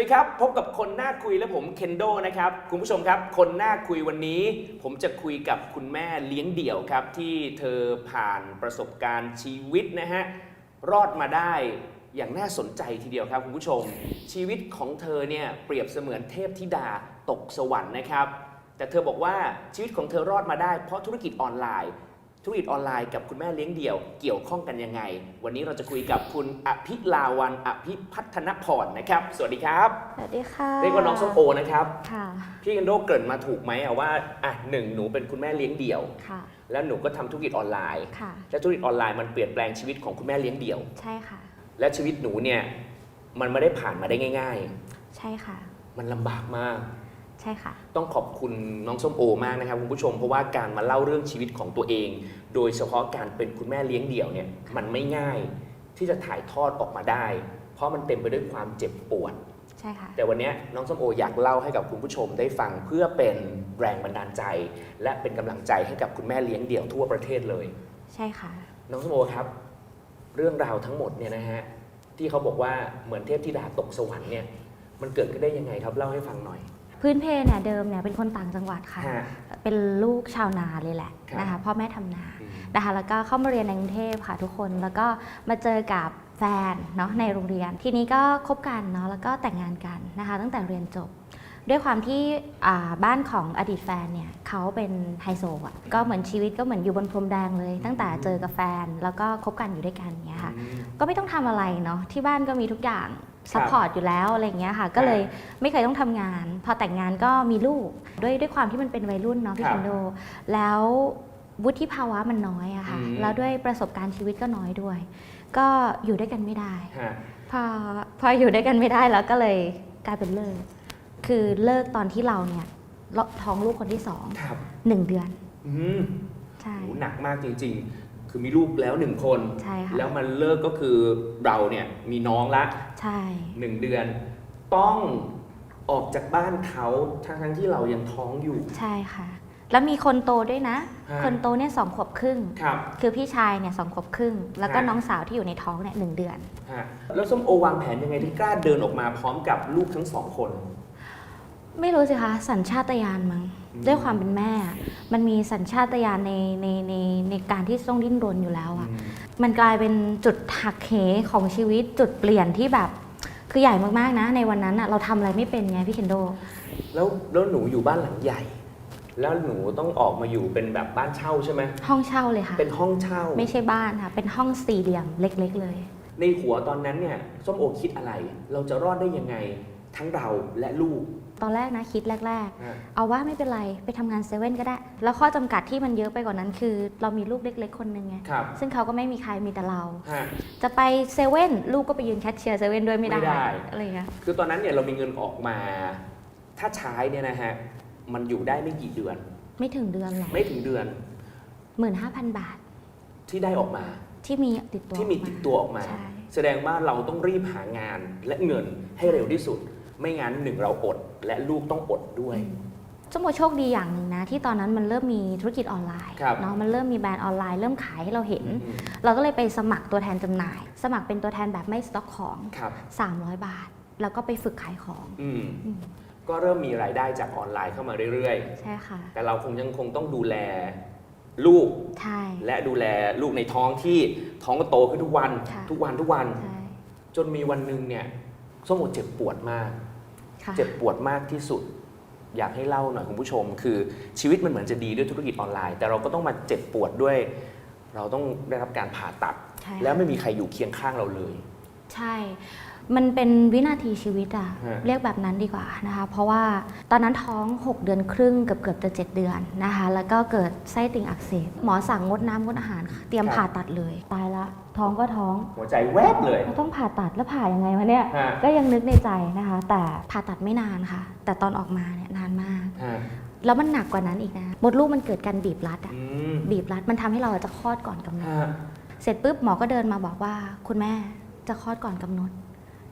วัสดีครับ พบกับคนหน้าคุยและผมเคนโดนะครับ คุณผู้ชมครับ คนหน้าคุยวันนี้ ผมจะคุยกับคุณแม่เลี้ยงเดี่ยวครับ ที่เธอผ่านประสบการณ์ชีวิตนะฮะรอดมาได้อย่างน่าสนใจทีเดียวครับคุณผู้ชม ชีวิตของเธอเนี่ยเปรียบเสมือนเทพธิดาตกสวรรค์นะครับ แต่เธอบอกว่าชีวิตของเธอรอดมาได้เพราะธุรกิจออนไลน์ ธุรกิจออนไลน์กับคุณแม่เลี้ยงเดี่ยวเกี่ยวข้องกันยังไง วันนี้เราจะคุยกับคุณอภิลาวันอภิพัฒนพรนะครับ สวัสดีครับ สวัสดีค่ะ เรียกว่าน้องส้มโอนะครับ ค่ะ พี่กันโดเกริ่นมาถูกไหมอะว่าอะหนึ่งหนูเป็นคุณแม่เลี้ยงเดี่ยว ค่ะ แล้วหนูก็ทำธุรกิจออนไลน์ ค่ะ และธุรกิจออนไลน์มันเปลี่ยนแปลงชีวิตของคุณแม่เลี้ยงเดี่ยว ใช่ค่ะ และชีวิตหนูเนี่ยมันไม่ได้ผ่านมาได้ง่าย ใช่ค่ะ ๆ มันลำบากมาก ใช่ค่ะ ต้องขอบคุณน้องส้มโอมากนะครับคุณผู้ชมเพราะว่าการมาเล่าเรื่องชีวิตของตัวเอง โดยเฉพาะการเป็นคุณแม่เลี้ยงเดี่ยวเนี่ยมันไม่ง่ายที่จะถ่ายทอดออกมาได้ เพราะมันเต็มไปด้วยความเจ็บปวด ใช่ค่ะ แต่วันนี้น้องส้มโออยากเล่าให้กับคุณผู้ชมได้ฟังเพื่อเป็นแรงบันดาลใจ และเป็นกำลังใจให้กับคุณแม่เลี้ยงเดี่ยวทั่วประเทศเลย ใช่ค่ะ น้องส้มโอครับ เรื่องราวทั้งหมดเนี่ยนะฮะที่เขาบอกว่าเหมือนเทพธิดาตกสวรรค์เนี่ยมันเกิดขึ้นได้ยังไงครับเล่าให้ฟังหน่อย พื้นเพเนี่ยเดิมเนี่ยเป็นคนต่างจังหวัดค่ะ ฮะ เป็นลูกชาวนาเลยแหละครับนะคะพ่อแม่ทำนาอืม นะคะแล้วก็เข้ามาเรียนในกรุงเทพค่ะทุกคนแล้วก็มาเจอกับแฟนเนาะในโรงเรียน ทีนี้ก็คบกันเนาะแล้วก็แต่งงานกันนะคะ ตั้งแต่เรียนจบ ด้วยความที่อ่าบ้านของอดีตแฟนเนี่ยเขาเป็นไฮโซอะก็เหมือนชีวิตก็เหมือนอยู่บนพรมแดงเลย ตั้งแต่เจอกับแฟนแล้วก็คบกันอยู่ด้วยกันเนี้ยค่ะอืมก็ไม่ต้องทำอะไรเนาะที่บ้านก็มีทุกอย่างครับ ซัพพอร์ตอยู่แล้วอะไรอย่างเงี้ยค่ะ ก็เลยไม่เคยต้องทำงาน พอแต่งงานก็มีลูกด้วยด้วยความที่มันเป็นวัยรุ่นเนาะพี่ครัคับนโด แล้ววุฒิภาวะมันน้อยอะค่ะ อืม แล้วด้วยประสบการณ์ชีวิตก็น้อยด้วย ก็อยู่ด้วยกันไม่ได้ ฮะ พอพออยู่ด้วยกันไม่ได้แล้วก็เลยกลายเป็นเลิก คือเลิกตอนที่เราเนี่ยท้องลูกคนที่สองครับหนึ่งเดือน อืมใช่ โหหนักมากจริง ๆ คือมีลูกแล้วหนึ่งคน ใช่ค่ะ แล้วมันเลิกก็คือเราเนี่ยมีน้องละใช่ หนึ่งเดือน ต้องออกจากบ้านเขาทั้งๆที่เรายังท้องอยู่ ใช่ค่ะ แล้วมีคนโตด้วยนะ ฮะ คนโตเนี่ยสองขวบครึ่ง ครับ คือพี่ชายเนี่ยสองขวบครึ่ง แล้วก็ฮะ น้องสาวที่อยู่ในท้องเนี่ยหนึ่งเดือน ฮะแล้วส้มโอวางแผนยังไงที่กล้าเดินออกมาพร้อมกับลูกทั้งสองคน ไม่รู้สิคะสัญชาตญาณมั้งอืมด้วยความเป็นแม่ มันมีสัญชาตญาณในในในในการที่ต้องดิ้นรนอยู่แล้วอะอืมมันกลายเป็นจุดหักเหของชีวิตจุดเปลี่ยนที่แบบ คือใหญ่มากๆนะ ในวันนั้นอะเราทำอะไรไม่เป็นไงพี่เคนโด แล้วแล้วหนูอยู่บ้านหลังใหญ่ แล้วหนูต้องออกมาอยู่เป็นแบบบ้านเช่าใช่ไหมห้องเช่าเลยค่ะ เป็นห้องเช่า ไม่ใช่บ้านค่ะ เป็นห้องสี่เหลี่ยมเล็ก ๆ เลย ในหัวตอนนั้นเนี่ยส้มโอคิดอะไร เราจะรอดได้ยังไงทั้งเราและลูก ตอนแรกนะคิดแรกฮะๆเอาว่าไม่เป็นไรไปทำงานเซเว่นก็ได้ แล้วข้อจำกัดที่มันเยอะไปกว่านั้นคือ เรามีลูกเล็ก ๆ คนหนึ่งไงครับซึ่งเขาก็ไม่มีใครมีแต่เราฮะจะไปเซเว่นลูกก็ไปยืนแคชเชียร์เซเว่นด้วยไม่ได้ไม่ได้อะไรอย่างเงี้ยคือตอนนั้นเนี่ยเรามีเงินออกมา ถ้าใช้เนี่ยนะฮะมันอยู่ได้ไม่กี่เดือน ไม่ถึงเดือนหรอกไม่ถึงเดือนหมื่นห้าพันบาท ที่ได้ออกมา ที่มีติดตัวที่มีออกาติดตัวออกมาใช่แสดงว่าเราต้องรีบหางานและเงินให้เร็วที่สุด ไม่งั้นหนึ่งเราอดและลูกต้องอดด้วยจมโมโชคดีอย่างหนึ่งนะ ที่ตอนนั้นมันเริ่มมีธุรกิจออนไลน์ครับเนาะมันเริ่มมีแบรนด์ออนไลน์เริ่มขายให้เราเห็นอืมเราก็เลยไปสมัครตัวแทนจำหน่าย สมัครเป็นตัวแทนแบบไม่สต็อกของ ครับ 300 บาท แล้วก็ไปฝึกขายของอืมอืมก็เริ่มมีรายได้จากออนไลน์เข้ามาเรื่อยใช่ค่ะ ๆ แต่เราคงยังคงต้องดูแลลูกใช่ และดูแลลูกในท้องที่ท้องก็โตขึ้นทุกวัน ค่ะ ทุกวันทุกวัน ใช่ จนมีวันหนึ่งเนี่ยส้มโอเจ็บปวดมากค่ะ เจ็บปวดมากที่สุด อยากให้เล่าหน่อยคุณผู้ชม คือชีวิตมันเหมือนจะดีด้วยธุรกิจออนไลน์ แต่เราก็ต้องมาเจ็บปวดด้วย เราต้องได้รับการผ่าตัดใช่แล้วไม่มีใครอยู่เคียงข้างเราเลย ใช่ มันเป็นวินาทีชีวิตอะฮะ เรียกแบบนั้นดีกว่านะคะ เพราะว่าตอนนั้นท้อง 6 เดือนครึ่งเกือบเกือบจะ7เดือนนะคะ แล้วก็เกิดไส้ติ่งอักเสบหมอสั่งงดน้ำงดอาหารเตรียมผ่าตัดเลย ตายละ ท้องก็ท้องหัวใจแวบเลยเราต้องผ่าตัดแล้วผ่ายังไงวะเนี่ย ฮะก็ยังนึกในใจนะคะ แต่ผ่าตัดไม่นานค่ะ แต่ตอนออกมาเนี่ยนานมาก ฮะแล้วมันหนักกว่านั้นอีกนะมดลูกมันเกิดการบีบรัดอะอืมบีบรัดมันทำให้เราจะคลอดก่อนกำหนด ฮะเสร็จปุ๊บหมอก็เดินมาบอกว่าคุณแม่ จะคลอดก่อนกำหนด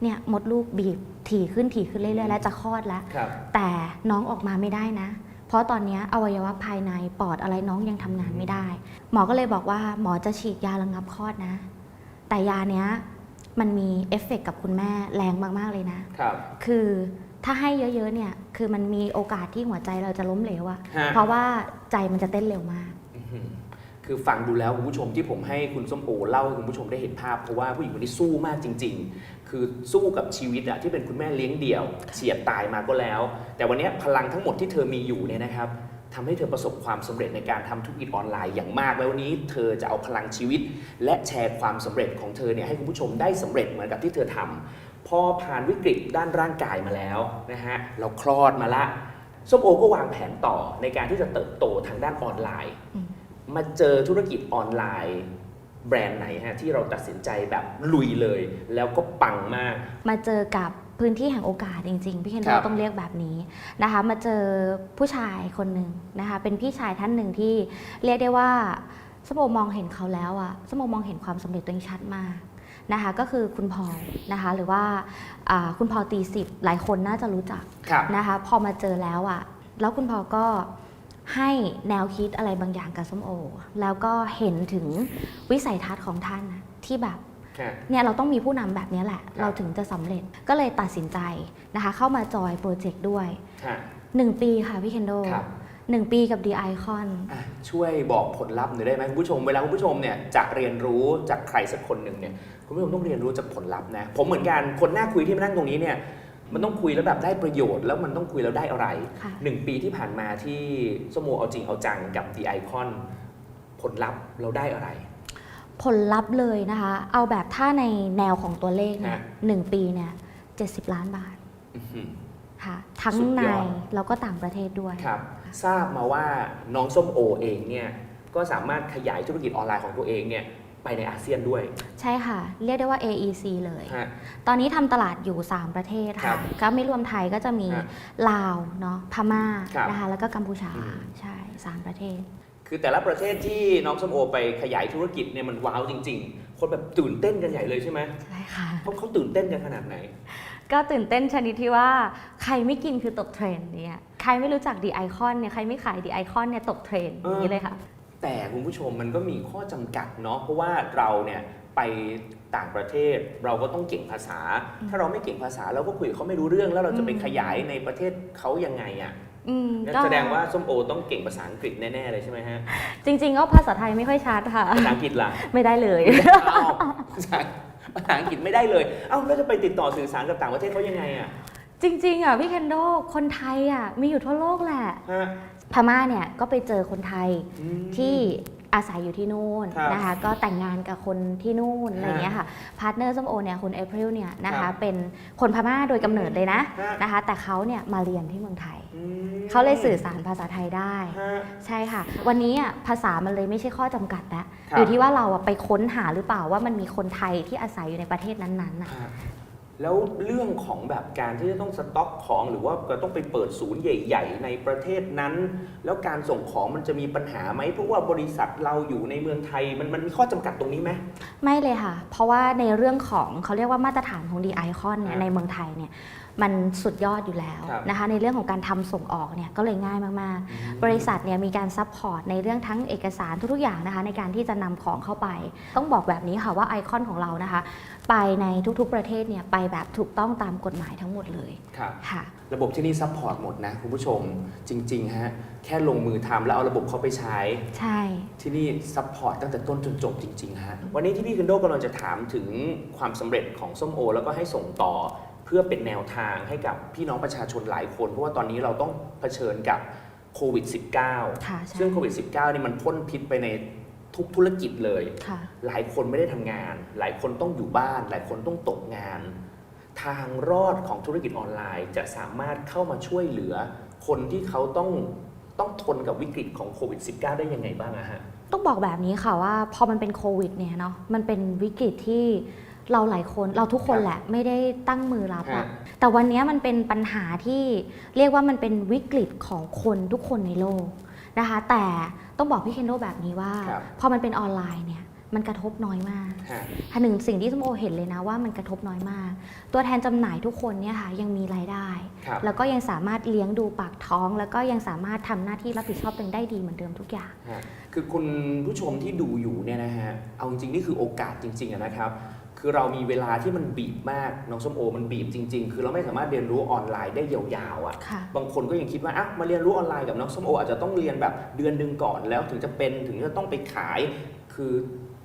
เนี่ยมดลูกบีบถี่ขึ้นถี่ขึ้นเรื่อยๆ แล้วจะคลอดแล้วครับแต่น้องออกมาไม่ได้นะ เพราะตอนเนี้ยอวัยวะภายในปอดอะไรน้องยังทำงานไม่ได้ หมอก็เลยบอกว่าหมอจะฉีดยาระงับคลอดนะ แต่ยาเนี้ยมันมีเอฟเฟกต์กับคุณแม่แรงมากๆเลยนะ ครับ คือถ้าให้เยอะๆ เนี่ย คือมันมีโอกาสที่หัวใจเราจะล้มเหลวอะฮะเพราะว่าใจมันจะเต้นเร็วมากอื้อหือ คือฟังดูแล้วคุณผู้ชมที่ผมให้คุณส้มโอเล่าให้คุณผู้ชมได้เห็นภาพเพราะว่าผู้หญิงคนนี้สู้มากจริง ๆ คือสู้กับชีวิตอะที่เป็นคุณแม่เลี้ยงเดี่ยวเฉียดตายมาก็แล้ว แต่วันนี้พลังทั้งหมดที่เธอมีอยู่เนี่ยนะครับทำให้เธอประสบความสำเร็จในการทำธุรกิจออนไลน์อย่างมาก แล้ววันนี้เธอจะเอาพลังชีวิต และแชร์ความสำเร็จของเธอเนี่ยให้คุณผู้ชมได้สำเร็จเหมือนกับที่เธอทำพอผ่านวิกฤตด้านร่างกายมาแล้วนะฮะเราคลอดมาละส้มโอก็วางแผนต่อในการที่จะเติบโตทางด้านออนไลน์ มมาเจอธุรกิจออนไลน์ แบรนด์ไหนฮะที่เราตัดสินใจแบบลุยเลย แล้วก็ปังมาก มาเจอกับพื้นที่แห่งโอกาสจริงๆ พี่เคนครัโดบต้องเรียกแบบนี้นะคะ มาเจอผู้ชายคนหนึ่งนะคะ เป็นพี่ชายท่านหนึ่งที่เรียกได้ว่าสมโอมองเห็นเขาแล้วอะสมโอมองเห็นความสำเร็จตัวเองชัดมากนะคะ ก็คือคุณพอลนะคะ หรือว่าอ่าคุณพอลตีสิบหลายคนน่าจะรู้จัก ครับ นะคะ พอมาเจอแล้วอะแล้วคุณพอลก็ ให้แนวคิดอะไรบางอย่างกับส้มโอ แล้วก็เห็นถึงวิสัยทัศน์ของท่านนะที่แบบค่ะเนี่ยเราต้องมีผู้นำแบบนี้แหละครับเราถึงจะสำเร็จก็เลยตัดสินใจนะคะ เข้ามาจอยโปรเจกต์ด้วยค่ะ1ปีค่ะพี่เคนโดครับหนึ่งปีกับ The Icon อะช่วยบอกผลลัพธ์หน่อยได้ไหมคุณผู้ชมเวลาคุณผู้ชมเนี่ยจะเรียนรู้จากใครสักคนหนึ่งเนี่ยคุณผู้ชมต้องเรียนรู้จากผลลัพธ์นะผมเหมือนกันคนน่าคุยที่มานั่งตรงนี้เนี่ย มันต้องคุยแล้วแบบได้ประโยชน์ แล้วมันต้องคุยแล้วได้อะไรค่ะหนึ่งปีที่ผ่านมาที่สโมเอาจริงเอาจังกับ The Icon ผลลัพธ์เราได้อะไร ผลลัพธ์เลยนะคะ เอาแบบถ้าในแนวของตัวเลขเนี่ยฮะ หนึ่งปีเนี่ยเจ็ดสิบล้านบาทอื้อหือ ค่ะ ทั้งสุดในยอด แล้วก็ต่างประเทศด้วย ครับทราบมาว่าน้องส้มโอเองเนี่ยก็สามารถขยายธุรกิจออนไลน์ของตัวเองเนี่ย ไปในอาเซียนด้วย ใช่ค่ะ เรียกได้ว่า AEC เลย ฮะ ตอนนี้ทำตลาดอยู่ 3 ประเทศครัค่ะ บก็ไม่รวมไทยก็จะมีฮะลาวเนาะพม่าครับนะคะแล้วก็กัมพูชาอืม ใช่สามประเทศ คือแต่ละประเทศที่น้องส้มโอไปขยายธุรกิจเนี่ยมันว้าวจริง ๆ คนแบบตื่นเต้นกันใหญ่เลยใช่ไหมใช่ค่ะ เขาเขาตื่นเต้นกันขนาดไหน ก็ตื่นเต้นชนิดที่ว่าใครไม่กินคือตกเทรนด์เนี่ยใครไม่รู้จักดีไอคอนเนี่ยใครไม่ขายดีไอคอนเนี่ยตกเทรนด์อย่างนี้เลยค่ะ แต่คุณผู้ชมมันก็มีข้อจำกัดเนาะเพราะว่าเราเนี่ยไปต่างประเทศเราก็ต้องเก่งภาษาอืมถ้าเราไม่เก่งภาษาเราก็คุยกับเขาไม่รู้เรื่องแล้วเราจะไปอืมขยายในประเทศเขายังไงอะ่ะอืมงั้นก็แสดงว่าส้มโอต้องเก่งภาษาอังกฤษแน่ๆเลยใช่ไหมฮะจริง ๆ ก็ภาษาไทยไม่ค่อยชัดค่ะ ภาษาอังกฤษล่ะ ไม่ได้เลย อ้าวภาษาภาษาอังกฤษไม่ได้เลย เอ้าแล้วจะไปติดต่อสื่อสารกับต่างประเทศเขายังไงอะจริง ๆอะพี่เคนโดคนไทยอะมีอยู่ทั่วโลกแหละ ฮะ พม่าเนี่ยก็ไปเจอคนไทยอืม ที่อาศัยอยู่ที่นู่นครับนะคะ ก็แต่งงานกับคนที่นู่นฮะอะไรอย่างเงี้ยค่ะพาร์ทเนอร์ส้มโอเนี่ยคุณเอพริลเนี่ยนะครัคะบเป็นคนพม่าโดยกำเนิดเลยนะฮะ นะคะ แต่เขาเนี่ยมาเรียนที่เมืองไทย อืมเขาเลยสื่อสารภาษาไทยได้ ฮะ ใช่ค่ะ วันนี้อะภาษามันเลยไม่ใช่ข้อจำกัดแล้วครับ อยู่ที่ว่าเราอะไปค้นหาหรือเปล่าว่ามันมีคนไทยที่อาศัยอยู่ในประเทศนั้นๆน่ะ ฮะ แล้วเรื่องของแบบการที่จะต้องสต็อกของหรือว่าก็ต้องไปเปิดศูนย์ใหญ่ ๆ ในประเทศนั้น แล้วการส่งของมันจะมีปัญหาไหมเพราะว่าบริษัทเราอยู่ในเมืองไทยมันมันมีข้อจำกัดตรงนี้ไหมไม่เลยค่ะ เพราะว่าในเรื่องของเขาเรียกว่ามาตรฐานของดีไอคอนเนี่ยครับในเมืองไทยเนี่ย มันสุดยอดอยู่แล้วครับนะคะในเรื่องของการทำส่งออกเนี่ยก็เลยง่ายมากๆ บริษัทเนี่ยมีการซัพพอร์ตในเรื่องทั้งเอกสารทุกๆอย่างนะคะในการที่จะนำของเข้าไป ต้องบอกแบบนี้ค่ะว่าไอคอนของเรานะคะ ไปในทุกๆประเทศเนี่ยไปแบบถูกต้องตามกฎหมายทั้งหมดเลยครับค่ะระบบที่นี่ซัพพอร์ตหมดนะคุณผู้ชมจริงๆฮะแค่ลงมือทำแล้วเอาระบบเข้าไปใช้ ใช่ ที่นี่ซัพพอร์ตตั้งแต่ต้นจนจบจริงๆฮะวันนี้ที่พี่คันโดกำลังจะถามถึงความสำเร็จของส้มโอ แล้วก็ให้ส่งต่อ เพื่อเป็นแนวทางให้กับพี่น้องประชาชนหลายคน เพราะว่าตอนนี้เราต้องเผชิญกับโควิด -19 ค่ะใช่ซึ่งโควิด -19 นี่มันพ่นพิษไปในทุกธุรกิจเลย ค่ะ หลายคนไม่ได้ทำงาน หลายคนต้องอยู่บ้าน หลายคนต้องตกงาน ทางรอดของธุรกิจออนไลน์ จะสามารถเข้ามาช่วยเหลือ คนที่เขาต้องต้องทนกับวิกฤตของโควิด -19 ได้ยังไงบ้างอะฮะ ต้องบอกแบบนี้ค่ะว่าพอมันเป็นโควิดเนี่ยเนาะมันเป็นวิกฤตที่ เราหลายคนเราทุกคนครับแหละไม่ได้ตั้งมือรับฮะอะแต่วันนี้มันเป็นปัญหาที่เรียกว่ามันเป็นวิกฤตของคนทุกคนในโลกนะคะ แต่ต้องบอกพี่เคนโดแบบนี้ว่าครับพอมันเป็นออนไลน์เนี่ยมันกระทบน้อยมากฮะถ้าหนึ่งสิ่งที่สมโอเห็นเลยนะว่ามันกระทบน้อยมาก ตัวแทนจำหน่ายทุกคนเนี่ยค่ะยังมีรายได้ครับแล้วก็ยังสามารถเลี้ยงดูปากท้อง แล้วก็ยังสามารถทำหน้าที่รับผิดชอบตัวเองได้ดีเหมือนเดิมทุกอย่างฮะคือคุณผู้ชมที่ดูอยู่เนี่ยนะฮะ เอาจริงๆนี่คือโอกาสจริงๆอะนะครับ คือเรามีเวลาที่มันบีบมากน้องส้มโอ มันบีบจริง ๆ คือเราไม่สามารถเรียนรู้ออนไลน์ได้ยาวๆอะค่ะ บางคนก็ยังคิดว่าอะมาเรียนรู้ออนไลน์กับน้องส้มโอ อาจจะต้องเรียนแบบเดือนหนึ่งก่อนแล้วถึงจะเป็นถึงจะต้องไปขาย คือ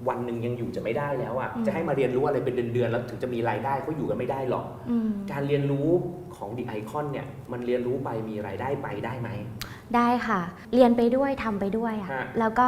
วันหนึ่งยังอยู่จะไม่ได้แล้วอะอืมจะให้มาเรียนรู้อะไรเป็นเดือนๆแล้วถึงจะมีรายได้ก็อยู่กันไม่ได้หรอกอืมการเรียนรู้ของดีไอคอนเนี่ยมันเรียนรู้ไปมีรายได้ไปได้ไหม ได้ค่ะ เรียนไปด้วยทำไปด้วยอะฮะ แล้วก็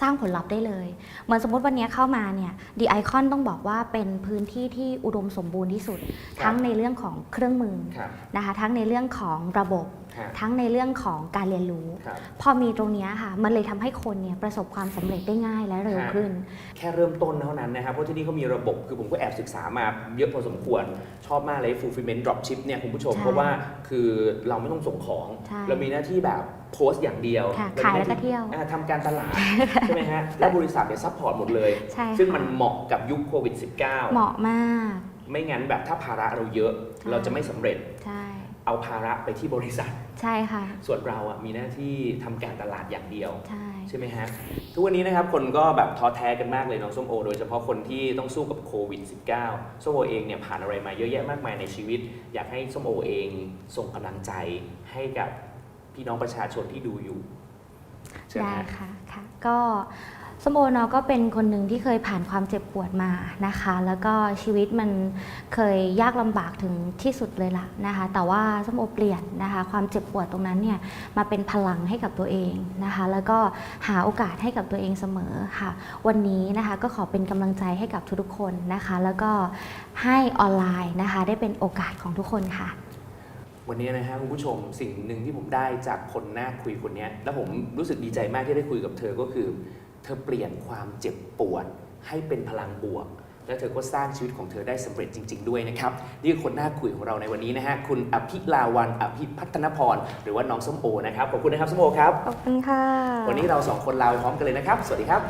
สร้างผลลัพธ์ได้เลย เหมือนสมมติวันนี้เข้ามาเนี่ยดีไอคอนต้องบอกว่าเป็นพื้นที่ที่อุดมสมบูรณ์ที่สุด ทั้งในเรื่องของเครื่องมือครับ นะคะ ทั้งในเรื่องของระบบฮะ ทั้งในเรื่องของการเรียนรู้ครับพอมีตรงเนี้ยค่ะ มันเลยทำให้คนเนี่ยประสบความสำเร็จได้ง่ายและเร็วฮะขึ้น แค่เริ่มต้นเท่านั้นนะครับ เพราะที่นี่เขามีระบบคือผมก็แอบศึกษามาเยอะพอสมควร ชอบมากเลย fulfillment dropship เนี่ยคุณผู้ชมใช่เพราะว่าคือเราไม่ต้องส่งของใช่เรามีหน้าที่แบบโพสต์อย่างเดียวค่ะเรมีขายหแล้วน้ก็เที่ยวอ่าทำการตลาด ใช่ไหมฮะ แล้วบริษัทเนี่ยซัพพอร์ตหมดเลยใช่ซึ่งค่ะมันเหมาะกับยุคโควิดเหมาะมาก -19 ไม่งั้นแบบถ้าภาระเราเยอะใช่เราจะไม่สำเร็จใช่ เอาภาระไปที่บริษัท ใช่ค่ะ ส่วนเราอะมีหน้าที่ทำการตลาดอย่างเดียว ใช่ ใช่ไหมฮะ ทุกวันนี้นะครับคนก็แบบท้อแท้กันมากเลยน้องส้มโอ โดยเฉพาะคนที่ต้องสู้กับโควิด -19 ส้มโอเองเนี่ยผ่านอะไรมาเยอะแยะมากมายในชีวิต อยากให้ส้มโอเองส่งกำลังใจให้กับพี่น้องประชาชนที่ดูอยู่เชิญได้ฮะ ค่ะค่ะก็ สมโอเนาะก็เป็นคนหนึ่งที่เคยผ่านความเจ็บปวดมานะคะ แล้วก็ชีวิตมันเคยยากลำบากถึงที่สุดเลยล่ะนะคะ แต่ว่าสมโอเปลี่ยนนะคะ ความเจ็บปวดตรงนั้นเนี่ยมาเป็นพลังให้กับตัวเองนะคะ แล้วก็หาโอกาสให้กับตัวเองเสมอค่ะ วันนี้นะคะก็ขอเป็นกำลังใจให้กับทุกๆคนนะคะ แล้วก็ให้ออนไลน์นะคะ ได้เป็นโอกาสของทุกคนค่ะวันนี้นะฮะคุณผู้ชมสิ่งหนึ่งที่ผมได้จากคนหน้าคุยคนนี้แล้วผมรู้สึกดีใจมากที่ได้คุยกับเธอก็คือ เธอเปลี่ยนความเจ็บปวดให้เป็นพลังบวก และเธอก็สร้างชีวิตของเธอได้สำเร็จจริง ๆ ด้วยนะครับ นี่คือคนหน้าคุยของเราในวันนี้นะฮะ คุณอภิลาวันอภิพัฒนพร หรือว่าน้องส้มโอนะครับ ขอบคุณนะครับส้มโอครับ ขอบคุณค่ะ วันนี้เราสองคนลาไปพร้อมกันเลยนะครับ สวัสดีครับ